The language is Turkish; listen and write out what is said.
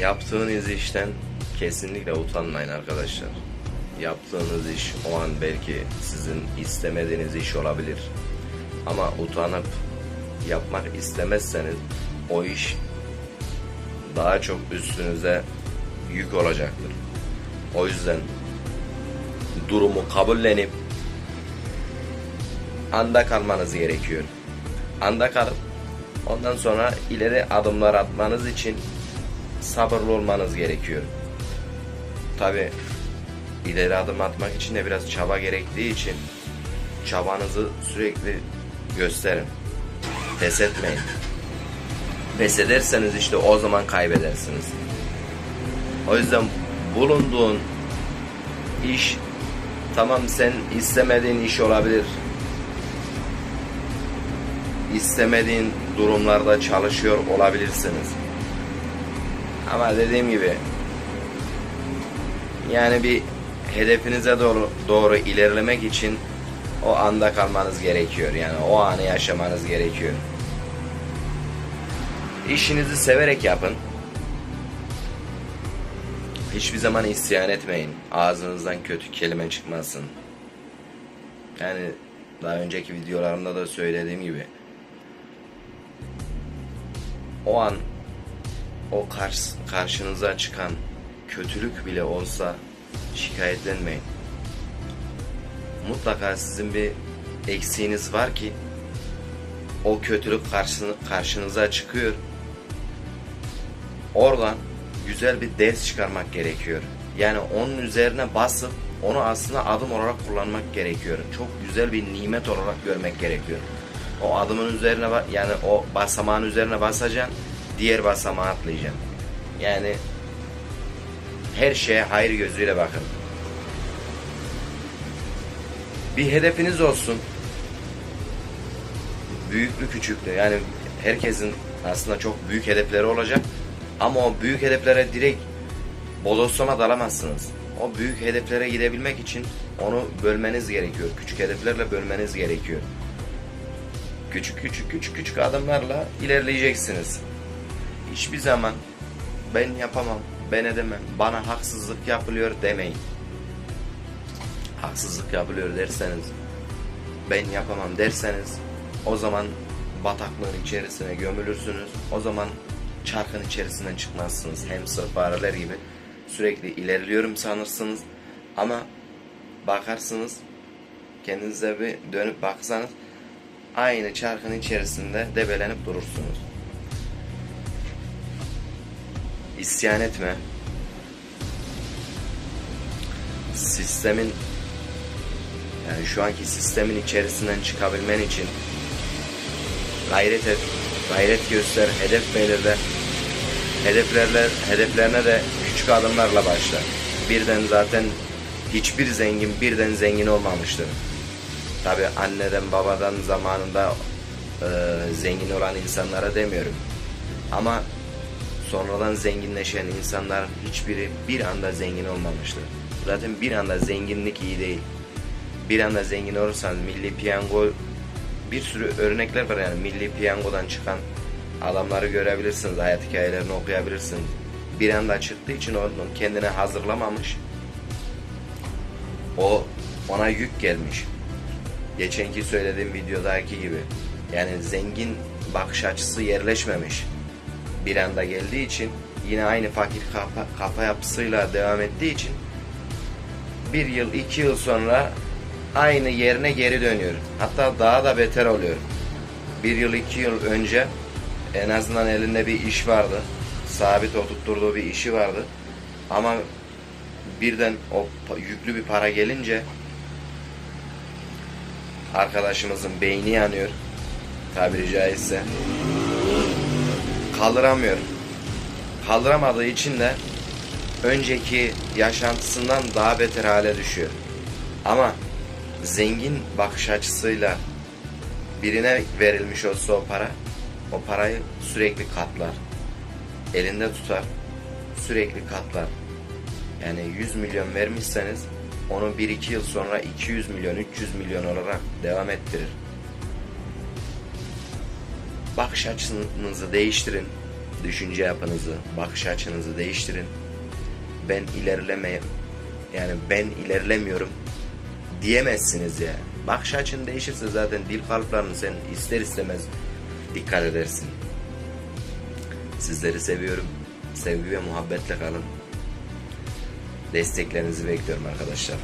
Yaptığınız işten kesinlikle utanmayın arkadaşlar. Yaptığınız iş o an belki sizin istemediğiniz iş olabilir. Ama utanıp yapmak istemezseniz o iş daha çok üstünüze yük olacaktır. O yüzden durumu kabullenip anda kalmanız gerekiyor. Anda kalıp ondan sonra ileri adımlar atmanız için sabırlı olmanız gerekiyor. Tabi ileri adım atmak için de biraz çaba gerektiği için çabanızı sürekli gösterin. Pes etmeyin. Pes ederseniz işte o zaman kaybedersiniz. O yüzden bulunduğun iş tamam sen istemediğin iş olabilir. İstemediğin durumlarda çalışıyor olabilirsiniz. Ama dediğim gibi yani bir hedefinize doğru, doğru ilerlemek için o anda kalmanız gerekiyor. Yani o anı yaşamanız gerekiyor. İşinizi severek yapın. Hiçbir zaman isyan etmeyin. Ağzınızdan kötü kelime çıkmasın. Yani daha önceki videolarımda da söylediğim gibi o an o karşı, karşınıza çıkan kötülük bile olsa şikayetlenmeyin. Mutlaka sizin bir eksiğiniz var ki o kötülük karşını, karşınıza çıkıyor. Oradan güzel bir ders çıkarmak gerekiyor. Yani onun üzerine basıp onu aslında adım olarak kullanmak gerekiyor. Çok güzel bir nimet olarak görmek gerekiyor. O adımın üzerine yani o basamağın üzerine basacaksın, diğer basamağa atlayacaksın. Yani her şeye hayır gözüyle bakın. Bir hedefiniz olsun. Büyüklü küçüklü yani herkesin aslında çok büyük hedefleri olacak. Ama o büyük hedeflere direkt bodoslama dalamazsınız. O büyük hedeflere gidebilmek için onu bölmeniz gerekiyor. Küçük hedeflerle bölmeniz gerekiyor. Küçük küçük küçük küçük adımlarla ilerleyeceksiniz. Hiçbir zaman ben yapamam, ben edemem, bana haksızlık yapılıyor demeyin. Haksızlık yapılıyor derseniz, ben yapamam derseniz o zaman bataklığın içerisine gömülürsünüz. O zaman çarkın içerisinden çıkmazsınız. Hamster fareler gibi sürekli ilerliyorum sanırsınız. Ama bakarsınız kendinize bir dönüp baksanız aynı çarkın içerisinde debelenip durursunuz. İsyan etme. Sistemin yani şu anki sistemin içerisinden çıkabilmen için gayret et, gayret göster, hedef belirle. Hedeflerle, hedeflerine de küçük adımlarla başla. Birden zaten hiçbir zengin birden zengin olmamıştır. Tabi anneden babadan zamanında e, zengin olan insanlara demiyorum. Ama sonradan zenginleşen insanların hiçbiri bir anda zengin olmamıştır. Zaten bir anda zenginlik iyi değil. Bir anda zengin olursanız milli piyango bir sürü örnekler var yani milli piyangodan çıkan adamları görebilirsiniz, hayat hikayelerini okuyabilirsiniz. Bir anda çıktığı için onu kendine hazırlamamış. O ona yük gelmiş. Geçenki söylediğim videodaki gibi. Yani zengin bakış açısı yerleşmemiş. Bir anda geldiği için yine aynı fakir kafa, kafa yapısıyla devam ettiği için bir yıl iki yıl sonra aynı yerine geri dönüyor. Hatta daha da beter oluyor. Bir yıl iki yıl önce en azından elinde bir iş vardı. Sabit oturtturduğu bir işi vardı. Ama birden o yüklü bir para gelince arkadaşımızın beyni yanıyor. Tabiri caizse. Kaldıramıyor. Kaldıramadığı için de önceki yaşantısından daha beter hale düşüyor. Ama zengin bakış açısıyla birine verilmiş olsa o para, o parayı sürekli katlar. Elinde tutar, sürekli katlar. Yani 100 milyon vermişseniz onu 1-2 yıl sonra 200 milyon, 300 milyon olarak devam ettirir. Bakış açınızı değiştirin. düşünce yapınızı, bakış açınızı değiştirin. Ben ilerleme yani ben ilerlemiyorum diyemezsiniz ya. Bakış açın değişirse zaten dil kalıplarını sen ister istemez dikkat edersin. Sizleri seviyorum. Sevgi ve muhabbetle kalın. Desteklerinizi bekliyorum arkadaşlar.